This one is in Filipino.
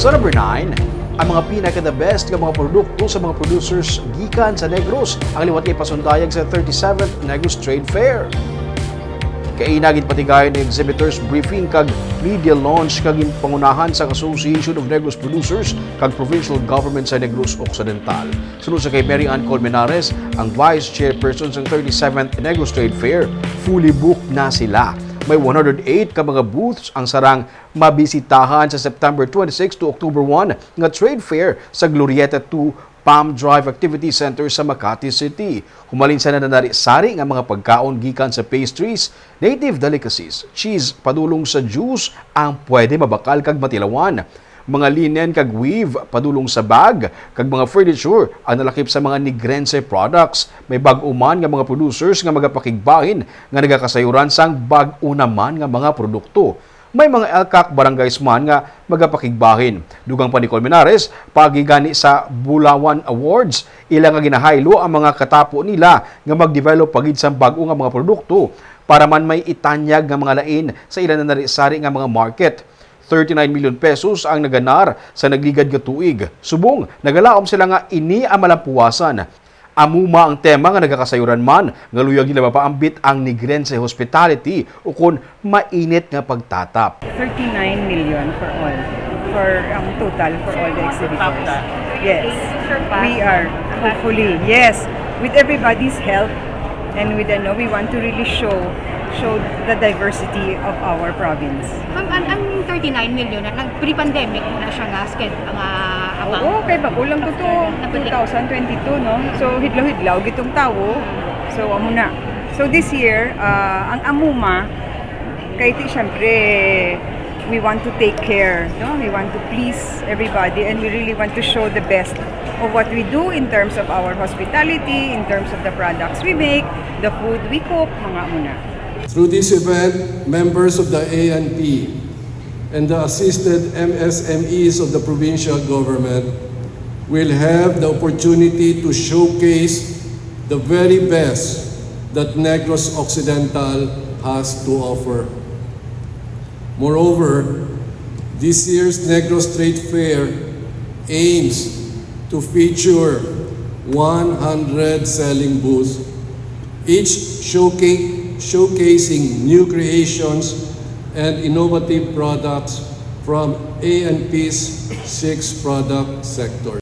Sa number 9, ang mga pinaka-the best nga mga produkto sa mga producers gikan sa Negros ang liwat kay pasundayag sa 37th Negros Trade Fair. Kainagin patigayon ng exhibitors briefing kag media launch kag pangunahan sa Association of Negros Producers kag Provincial Government sa Negros Occidental. Sunod sa kay Mary Ann Colmenares, ang Vice Chairperson sa 37th Negros Trade Fair, fully booked na sila. May 108 ka mga booths ang sarang mabisitahan sa September 26 to October 1 nga trade fair sa Glorieta 2 Palm Drive Activity Center sa Makati City. Humalin sa nananari-sari nga mga pagkaon gikan sa pastries, native delicacies, cheese, padulong sa juice ang pwede mabakal kag matilawan mga linen kag weave padulong sa bag kag mga furniture ang nalakip sa mga Nigrense products may bag-uman nga mga producers nga magapakigbahin nga nagakasayuran sang bag-o naman nga mga produkto may mga elkak barangays man nga magapakigbahin. Dugang pa ni Colmenares, pagigani sa Bulawan Awards, ilang nga ginahaylo ang mga katapo nila nga mag-develop pagid sa bag-o nga mga produkto para man may itanyag nga mga lain sa ilan na narisari nga mga market. 39 million pesos ang naganar sa nagligad nga tuig. Subong, nagalaom sila nga ini ang malampuwasan. Amuma ang tema nga nagakasayuran man, nga luyag nila mapaambit ang Nigrense Hospitality o kun mainit nga pagtatap. 39 million for all. For ang total for all the exhibitors. Yes. We are hopefully, yes, with everybody's help and with ano, we want to really show show the diversity of our province. Ma'am, ang, ang 39 million na pre-pandemic na siya nga sked ang uh, amount. Oo, kay bago lang to to 2022, no? So, hidlaw-hidlaw, gitong tawo. So, amo na. So, this year, ah, ang amuma, kay ti, syempre, we want to take care, no? We want to please everybody and we really want to show the best of what we do in terms of our hospitality, in terms of the products we make, the food we cook, mga muna. Through this event, members of the ANP and the assisted MSMEs of the provincial government will have the opportunity to showcase the very best that Negros Occidental has to offer. Moreover, this year's Negros Trade Fair aims to feature 100 selling booths, each showcasing, showcasing new creations and innovative products from A&P's six product sectors.